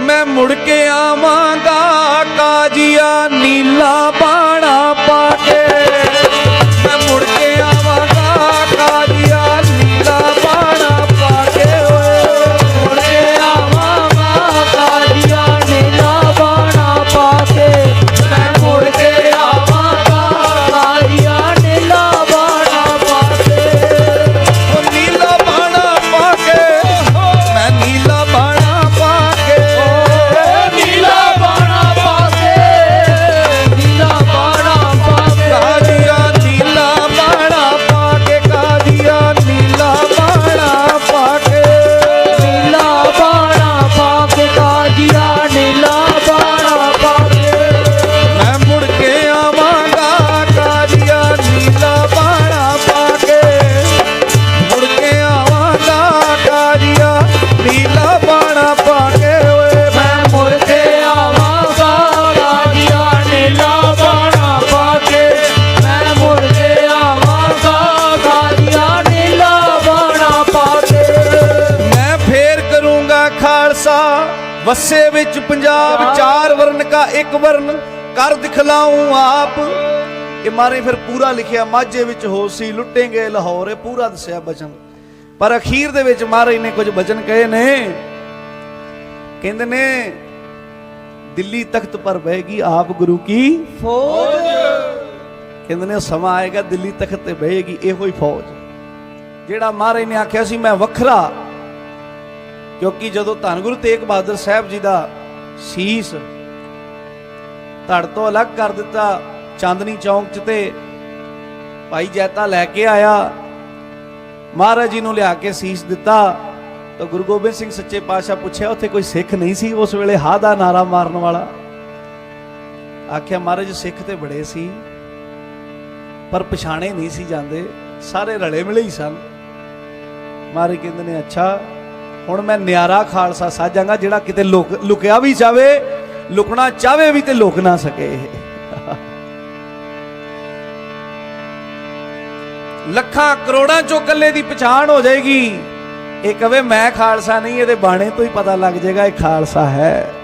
ਮੈਂ ਮੁੜ ਕੇ ਆਵਾਂਗਾ ਕਾਜੀਆ ਨੀਲਾ ਖਾਲਸਾ ਵਸੇ ਵਿੱਚ ਪੰਜਾਬ ਚਾਰ ਵਰਨ ਕਾ ਇੱਕ ਵਰਨ ਕਰ ਦਿਖਲਾਉਂ ਆਪ। ਇਹ ਮਾਰੇ ਫਿਰ ਪੂਰਾ ਲਿਖਿਆ ਮਾਝੇ ਵਿੱਚ ਹੋਸੀ ਲੁੱਟੇਂਗੇ ਲਾਹੌਰ ਇਹ ਪੂਰਾ ਦੱਸਿਆ ਬਚਨ। ਪਰ ਅਖੀਰ ਦੇ ਵਿੱਚ ਮਹਾਰਾਜ ਨੇ ਕੁਝ ਬਚਨ ਕਹੇ ਨੇ ਕਹਿੰਦੇ ਨੇ ਦਿੱਲੀ ਤਖਤ ਪਰ ਬਹਿਗੀ ਆਪ ਗੁਰੂ ਕੀ ਫੌਜ। ਕਹਿੰਦੇ ਨੇ ਸਮਾਂ ਆਏਗਾ ਦਿੱਲੀ ਤਖਤ ਤੇ ਬਹੇਗੀ ਇਹੋ ਹੀ ਫੌਜ। ਜਿਹੜਾ ਮਹਾਰਾਜ ਨੇ ਆਖਿਆ ਸੀ ਮੈਂ ਵੱਖਰਾ ਕਿਉਂਕਿ ਜਦੋਂ ਧੰਨ ਗੁਰੂ ਤੇਗ ਬਹਾਦਰ ਸਾਹਿਬ ਜੀ ਦਾ ਸੀਸ ਧੜ ਤੋਂ ਅਲੱਗ ਕਰ ਦਿੱਤਾ, ਚਾਂਦਨੀ ਚੌਂਕ 'ਚ ਤੇ ਭਾਈ ਜੈਤਾ ਲੈ ਕੇ ਆਇਆ, ਮਹਾਰਾਜ ਜੀ ਨੂੰ ਲਿਆ ਕੇ ਸੀਸ ਦਿੱਤਾ, ਤਾਂ ਗੁਰੂ ਗੋਬਿੰਦ ਸਿੰਘ ਸੱਚੇ ਪਾਤਸ਼ਾਹ ਪੁੱਛਿਆ, ਉੱਥੇ ਕੋਈ ਸਿੱਖ ਨਹੀਂ ਸੀ ਉਸ ਵੇਲੇ? ਹਾ ਦਾ ਨਾਰਾ ਮਾਰਨ ਵਾਲਾ? ਆਖਿਆ, ਮਹਾਰਾਜ, ਸਿੱਖ ਤੇ ਬੜੇ ਸੀ, ਪਰ ਪਛਾਣੇ ਨਹੀਂ ਸੀ ਜਾਂਦੇ, ਸਾਰੇ ਰਲੇ ਮਿਲੇ ਹੀ ਸਨ। ਮਹਾਰਾਜ ਕਹਿੰਦੇ ਨੇ, ਅੱਛਾ ਹੁਣ ਮੈਂ ਨਿਆਰਾ ਖਾਲਸਾ ਸਾਜਾਂਗਾ, ਜਿਹੜਾ ਕਿਤੇ ਲੁਕ, ਲੁਕਿਆ ਵੀ ਜਾਵੇ, ਲੁਕਣਾ ਚਾਵੇ ਵੀ ਤੇ ਲੁਕ ਨਾ ਸਕੇ। ਲੱਖਾਂ ਕਰੋੜਾਂ ਚੋਂ ਕੱਲੇ ਦੀ ਪਛਾਣ ਹੋ ਜਾਏਗੀ। ਇਹ ਕਵੇ ਮੈਂ ਖਾਲਸਾ ਨਹੀਂ, ਇਹਦੇ ਬਾਣੇ ਤੋਂ ਹੀ ਪਤਾ ਲੱਗ ਜਾਏਗਾ, ਇਹ ਖਾਲਸਾ ਹੈ।